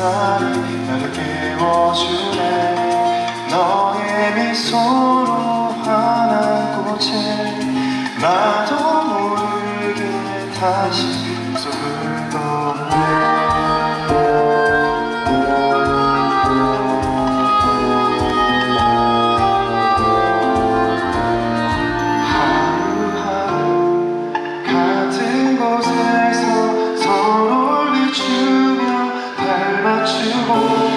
나를 깨워주네 너의 미소로 환한 꽃에 나도 모르게 다시 Oh.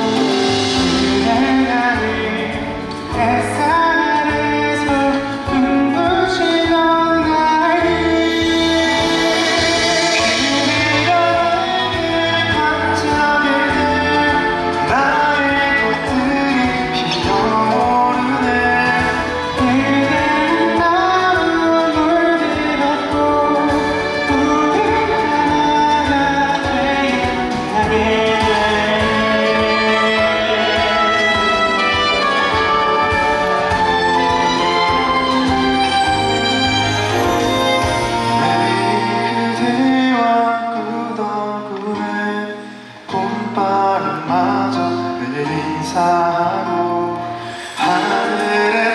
늘 인사하고 하늘에